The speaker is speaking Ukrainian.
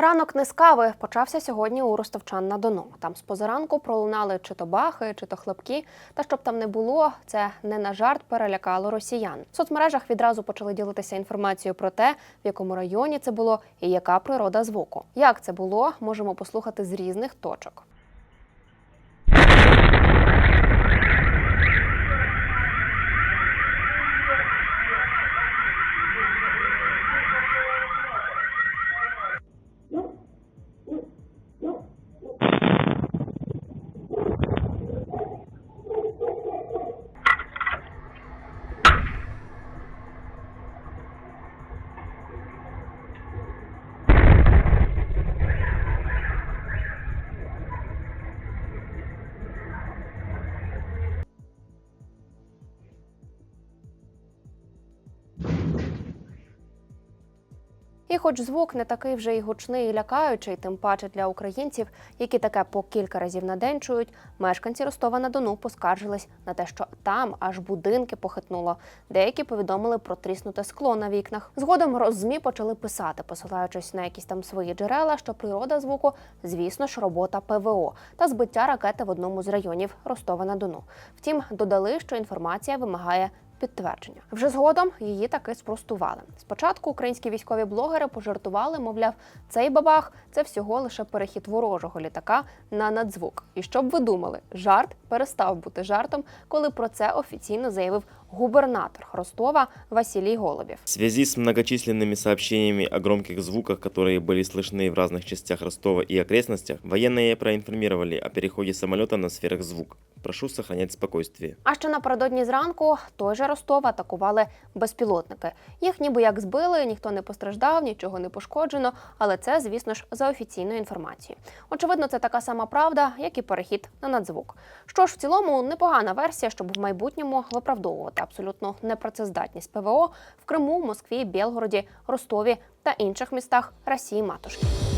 Ранок не почався сьогодні у Ростовчан на Дону. Там з позаранку пролунали чи то бахи, чи то хлопки. Та щоб там не було, це не на жарт перелякало росіян. В соцмережах відразу почали ділитися інформацією про те, в якому районі це було і яка природа звуку. Як це було, можемо послухати з різних точок. І хоч звук не такий вже й гучний і лякаючий, тим паче для українців, які таке по кілька разів на день чують, мешканці Ростова на Дону поскаржились на те, що там аж будинки похитнуло. Деякі повідомили про тріснуте скло на вікнах. Згодом роззмі почали писати, посилаючись на якісь там свої джерела, що природа звуку, звісно ж, робота ПВО та збиття ракети в одному з районів Ростова на Дону. Втім, додали, що інформація вимагає підтвердження. Вже згодом її таки спростували. Спочатку українські військові блогери пожартували, мовляв, цей бабах це всього лише перехід ворожого літака на надзвук. І щоб ви думали, жарт перестав бути жартом, коли про це офіційно заявив губернатор Ростова Василій Голубєв. В связи с многочисленными сообщениями о громких звуках, которые были слышны в разных частях Ростова и окрестностях, военные проинформировали о переходе самолета на сверхзвук. Прошу сохранять спокойствие. А ще напередодні зранку той же Ростов атакували безпілотники. Їх ніби як збили, ніхто не постраждав, нічого не пошкоджено. Але це, звісно ж, за офіційною інформацією. Очевидно, це така сама правда, як і перехід на надзвук. Що ж, в цілому непогана версія, щоб в майбутньому виправдовувати абсолютно непрацездатність ПВО в Криму, Москві, Білгороді, Ростові та інших містах Росії матушки.